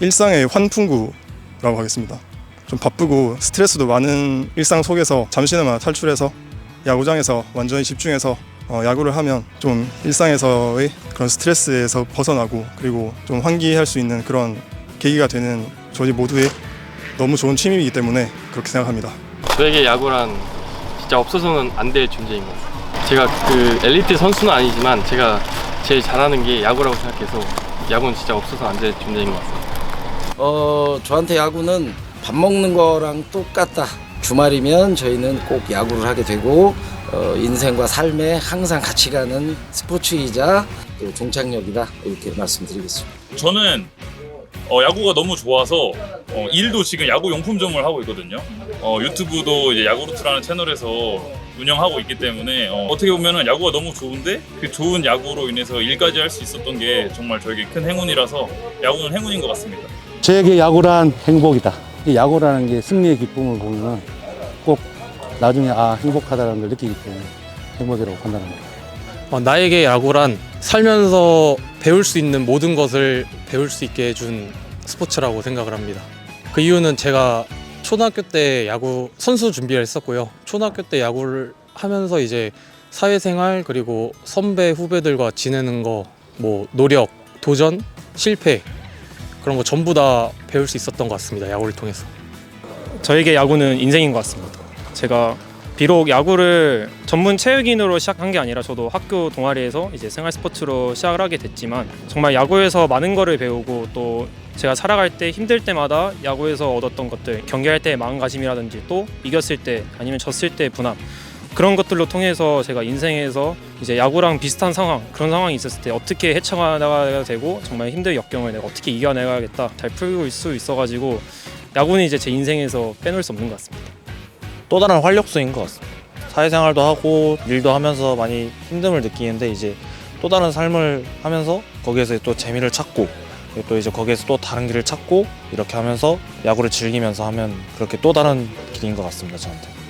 일상의 환풍구라고 하겠습니다. 좀 바쁘고 스트레스도 많은 일상 속에서 잠시나마 탈출해서 야구장에서 완전히 집중해서 어, 야구를 하면 좀 일상에서의 그런 스트레스에서 벗어나고 그리고 좀 환기할 수 있는 그런 계기가 되는 저희 모두의 너무 좋은 취미이기 때문에 그렇게 생각합니다. 저에게 야구란 진짜 없어서는 안 될 존재인 것 같아요. 제가 그 엘리트 선수는 아니지만 제가 제일 잘하는 게 야구라고 생각해서 야구는 진짜 없어서 안 될 존재인 것 같습니다. 어, 저한테 야구는 밥 먹는 거랑 똑같다. 주말이면 저희는 꼭 야구를 하게 되고 어, 인생과 삶에 항상 같이 가는 스포츠이자 또 종착역이다 이렇게 말씀드리겠습니다. 저는 어, 야구가 너무 좋아서 어, 일도 지금 야구 용품점을 하고 있거든요. 어, 유튜브도 이제 야구루트라는 채널에서 운영하고 있기 때문에 어, 떻게 보면은 야구가 너무 좋은데 그 좋은 야구로 인해서 일까지 할 수 있었던 게 정말 저에게 큰 행운이라서 야구는 행운인 것 같습니다. 저에게 야구란 행복이다. 이 야구라는 게 승리의 기쁨을 보면 꼭 나중에 아 행복하다는 걸 느끼기 때문에 행복이라고 판단합니다. 어, 나에게 야구란 살면서 배울 수 있는 모든 것을 배울 수 있게 해준 스포츠라고 생각을 합니다. 그 이유는 제가 초등학교 때 야구 선수 준비를 했었고요. 초등학교 때 야구를 하면서 이제 사회생활 그리고 선배 후배들과 지내는 거 뭐 노력, 도전, 실패 그런 거 전부 다 배울 수 있었던 것 같습니다. 야구를 통해서. 저에게 야구는 인생인 것 같습니다. 제가 비록 야구를 전문 체육인으로 시작한 게 아니라 저도 학교 동아리에서 이제 생활 스포츠로 시작을 하게 됐지만 정말 야구에서 많은 거를 배우고 또 제가 살아갈 때 힘들 때마다 야구에서 얻었던 것들 경기할 때의 마음가짐이라든지 또 이겼을 때 아니면 졌을 때의 분함 그런 것들로 통해서 제가 인생에서 이제 야구랑 비슷한 상황 그런 상황이 있었을 때 어떻게 헤쳐나가야 되고 정말 힘든 역경을 내가 어떻게 이겨내가야겠다 잘 풀고 있을 수 있어가지고 야구는 이제 제 인생에서 빼놓을 수 없는 것 같습니다. 또 다른 활력소인 것 같습니다. 사회생활도 하고 일도 하면서 많이 힘듦을 느끼는데 이제 또 다른 삶을 하면서 거기에서 또 재미를 찾고 또 이제 거기에서 또 다른 길을 찾고 이렇게 하면서 야구를 즐기면서 하면 그렇게 또 다른 길인 것 같습니다 저한테.